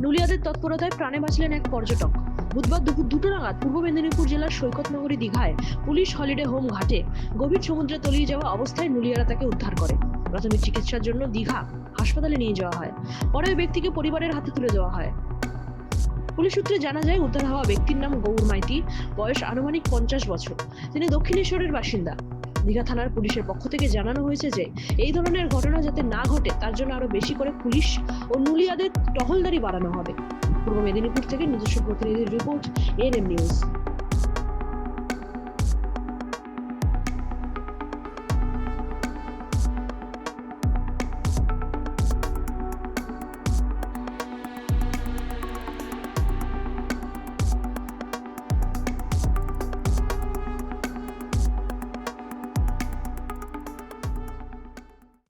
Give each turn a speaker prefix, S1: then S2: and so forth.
S1: নুলিয়াদের তৎপরতায় প্রাণে বাঁচলেন এক পর্যটক। বুধবার দুপুর দুটো নাগাদ পূর্ব মেদিনীপুর জেলার সৈকত নগরী দীঘায় পুলিশ হলিডে হোম ঘাটে গভীর সমুদ্রে তলিয়ে যাওয়া অবস্থায় নুলিয়ারা তাকে উদ্ধার করে। প্রাথমিক চিকিৎসার জন্য দীঘা হাসপাতালে নিয়ে যাওয়া হয়। পরে ওই ব্যক্তিকে পরিবারের হাতে তুলে দেওয়া হয়। পুলিশ সূত্রে জানা যায়, উদ্ধার হওয়া ব্যক্তির নাম গৌর মাইতি, বয়স আনুমানিক পঞ্চাশ বছর। তিনি দক্ষিণেশ্বরের বাসিন্দা। দীঘা থানার পুলিশের পক্ষ থেকে জানানো হয়েছে যে, এই ধরনের ঘটনা যাতে না ঘটে, তার জন্য আরও বেশি করে পুলিশ ও নুলিয়াদের টহলদারি বাড়ানো হবে। পূর্ব মেদিনীপুর থেকে নিজস্ব প্রতিনিধির রিপোর্ট এন এম নিউজ।